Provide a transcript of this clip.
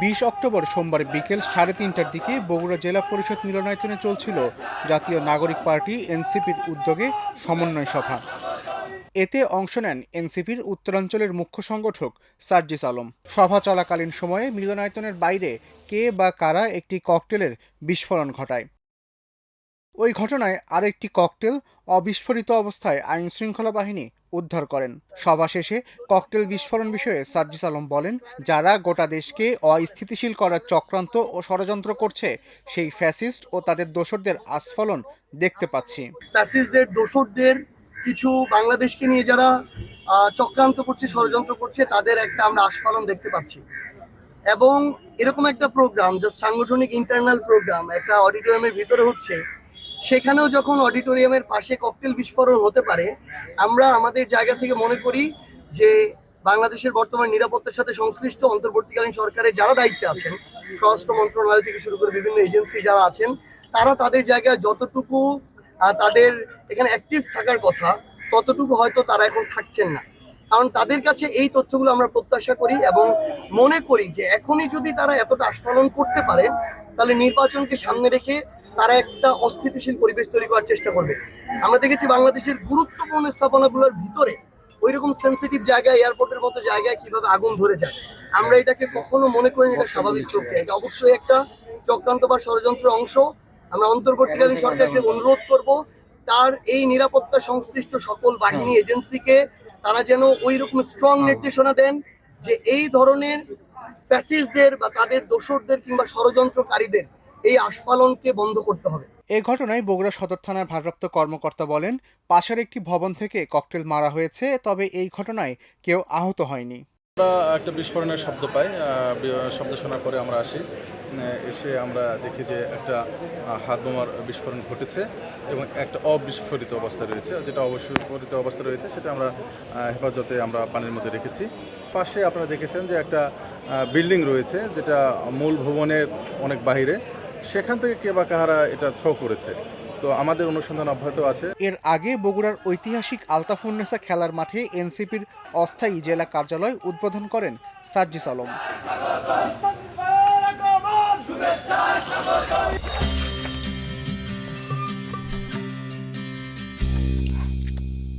বিশ অক্টোবর সোমবার বিকেল সাড়ে তিনটার দিকে বগুড়া জেলা পরিষদ মিলনায়তনে চলছিল জাতীয় নাগরিক পার্টি এনসিপির উদ্যোগে সমন্বয় সভা। এতে অংশ নেন এনসিপির উত্তরাঞ্চলের মুখ্য সংগঠক সার্জিস আলম। সভা চলাকালীন সময়ে মিলনায়তনের বাইরে কে বা কারা একটি ককটেলের বিস্ফোরণ ঘটায়। ওই ঘটনায় আরেকটি ককটেল অবিস্ফোরিত অবস্থায় আইন শৃঙ্খলা বাহিনী উদ্ধার করেন। সভা শেষে ককটেল বিস্ফোরণ বিষয়ে সার্জিস আলম বলেন, যারা গোটা দেশকে অস্থিতিশীল করার চক্রান্ত ও ষড়যন্ত্র করছে, সেই ফ্যাসিস্ট ও তাদের দোসরদের আস্ফলন দেখতে পাচ্ছি। ফ্যাসিস্টদের দোসরদের কিছু বাংলাদেশকে নিয়ে যারা চক্রান্ত করছে, ষড়যন্ত্র করছে, তাদের একটা আমরা আস্ফালন দেখতে পাচ্ছি। এবং এরকম একটা প্রোগ্রাম যা সাংগঠনিক ইন্টারনাল প্রোগ্রাম একটা অডিটোরিয়ামের ভিতরে হচ্ছে সেখানেও যখন অডিটোরিয়ামের পাশে ককটেল বিস্ফোরণ হতে পারে, আমরা আমাদের জায়গা থেকে মনে করি যে বাংলাদেশের বর্তমান নিরাপত্তার সাথে সংশ্লিষ্ট অন্তর্বর্তীকালীন সরকারের যারা দায়িত্বে আছেন স্বরাষ্ট্র মন্ত্রণালয় থেকে শুরু করে বিভিন্ন এজেন্সি যারা আছেন, তারা তাদের জায়গায় যতটুকু তাদের এখানে অ্যাক্টিভ থাকার কথা, ততটুকু হয়তো তারা এখন থাকছেন না। কারণ তাদের কাছে এই তথ্যগুলো আমরা প্রত্যাশা করি এবং মনে করি যে এখনই যদি তারা এতটা আস্ফালন করতে পারে, তাহলে নির্বাচনকে সামনে রেখে তারা একটা অস্থিতিশীল পরিবেশ তৈরি করার চেষ্টা করবে। আমরা দেখেছি বাংলাদেশের গুরুত্বপূর্ণ স্থাপনাগুলোর ভিতরে ওইরকম সেন্সিটিভ জায়গায় এয়ারপোর্টের মতো জায়গায় কীভাবে আগুন ধরে যায়। আমরা এটাকে কখনো মনে করি এটা স্বাভাবিক প্রক্রিয়া। এটা অবশ্যই একটা চক্রান্ত বা ষড়যন্ত্রের অংশ। আমরা অন্তর্বর্তীকালীন সরকারকে অনুরোধ করব, তার এই নিরাপত্তা সংশ্লিষ্ট সকল বাহিনী, এজেন্সিকে তারা যেন ওই রকম স্ট্রং নির্দেশনা দেন যে এই ধরনের ফ্যাসিস্টদের বা তাদের দোসরদের কিংবা ষড়যন্ত্রকারীদের এই আস্ফালনকে বন্ধ করতে হবে। এ ঘটনায় বগুড়া সদর থানার ভারপ্রাপ্ত কর্মকর্তা বলেন পাশের একটি ভবন থেকে ককটেল মারা হয়েছে তবে এই ঘটনায় কেউ আহত হয়নি। আমরা একটা বিস্ফোরণের শব্দ পাই শব্দ শোনা পরে আমরা আসি। এসে আমরা দেখি যে একটা হাত বোমার বিস্ফোরণ ঘটেছে এবং একটা অবিস্ফোরিত অবস্থা রয়েছে। যেটা অবিস্ফোরিত অবস্থা রয়েছে সেটা আমরা হেফাজতে আমরা পানির মধ্যে রেখেছি। পাশে আপনারা দেখেছেন যে একটা বিল্ডিং রয়েছে যেটা মূল ভবনের অনেক বাইরে সেখান থেকে কে বা কাহারা এটা ছ করেছে? তো আমাদের অনুসন্ধান অব্যাহত আছে। এর আগে বগুড়ার ঐতিহাসিক আলতাফুন্নেসা খেলার মাঠে এনসিপির অস্থায়ী জেলা কার্যালয় উদ্বোধন করেন সার্জিস আলম।